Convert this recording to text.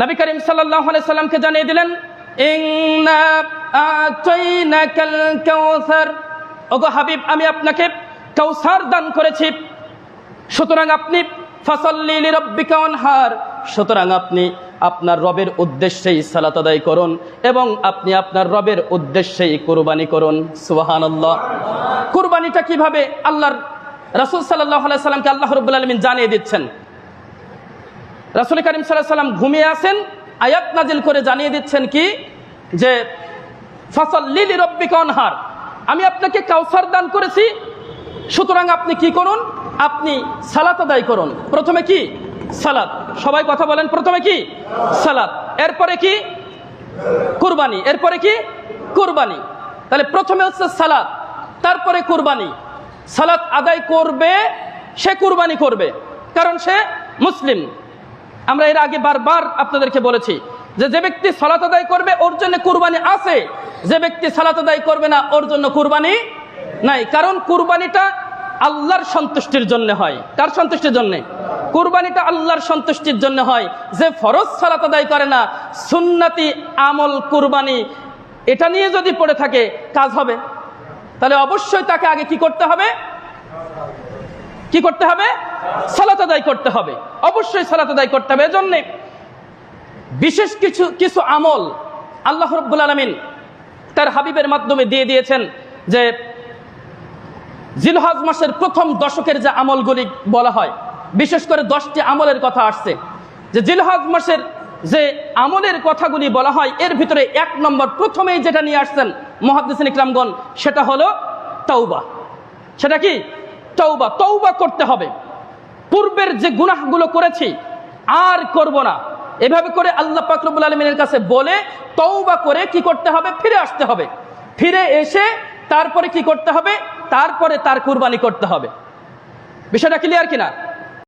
নবী করিম আলাইহি সাল্লামকে জানিয়ে দিলেন ওগো হাবিব, আমি আপনাকে কাউসার দান করেছি। সুতরাং আপনি ফাসাল্লি লিরাব্বিকা সুতরাং আপনি আপনার রবের উদ্দেশ্যেই সালাত আদায় করুন এবং আপনি আপনার রবের উদ্দেশ্যেই কুরবানি করুন। সুবহানাল্লাহ। কুরবানিটা কীভাবে আল্লাহর রাসূল আলাইহি সাল্লামকে আল্লাহ রাব্বুল আলামিন জানিয়ে দিচ্ছেন? রাসূল করিম আলাইহি সাল্লাম ঘুমিয়ে আছেন আয়াত নাজিল করে জানিয়ে দিচ্ছেন কি? যে, ফাসাল্লি লিরাব্বিকা ওয়ানহার। আমি আপনাকে কাউসার দান করেছি, সুতরাং আপনি কি করুন? আপনি সালাত আদায় করুন। প্রথমে কি? সালাত। সবাই কথা বলেন, প্রথমে কি? সালাত। এরপরে কি? কুরবানি। এরপরে কি? কুরবানি। তাহলে প্রথমে হচ্ছে সালাত, তারপরে কুরবানি। সালাত আদায় করবে, সে কুরবানি করবে, কারণ সে মুসলিম। আমরা এর আগে বারবার আপনাদেরকে বলেছি যে যে ব্যক্তি সালাত আদায় করবে, ওর জন্য কুরবানি আছে। যে ব্যক্তি সালাত আদায় করবে না, ওর জন্য কুরবানি নাই। কারণ কুরবানিটা আল্লাহর সন্তুষ্টির জন্য হয়। কার সন্তুষ্টির জন্য? কুরবানিটা আল্লাহর সন্তুষ্টির জন্য হয়। যে ফরজ সালাত আদায় করে না, সুন্নাতি আমল কুরবানি, এটা নিয়ে যদি পড়ে থাকে, কাজ হবে। তাহলে অবশ্যই তাকে আগে কি করতে হবে? কি করতে হবে? সালাত আদায় করতে হবে। অবশ্যই সালাত আদায় করতে হবে। এজন্যে বিশেষ কিছু কিছু আমল আল্লাহ রব্বুল আলমিন তার হাবিবের মাধ্যমে দিয়ে দিয়েছেন যে জিলহজ মাসের প্রথম দশকের যে আমলগুলি বলা হয়, বিশেষ করে দশটি আমলের কথা আসছে। যে জিলহজ মাসের যে আমলের কথাগুলি বলা হয়, এর ভিতরে এক নম্বর প্রথমেই যেটা নিয়ে আসছেন মহাদিসিন ইকরামগণ, সেটা হলো তাওবা। সেটা কি? তৌবা তৌবা করতে হবে। পূর্বের যে গুনাহগুলো করেছি, আর করব না। এভাবে করে আল্লাহ পাকরবুল আলমিনের কাছে বলে তৌবা করে কি করতে হবে? ফিরে আসতে হবে। ফিরে এসে তারপরে কি করতে হবে? তারপরে তার কুরবানি করতে হবে। বিষয়টা ক্লিয়ার কিনা?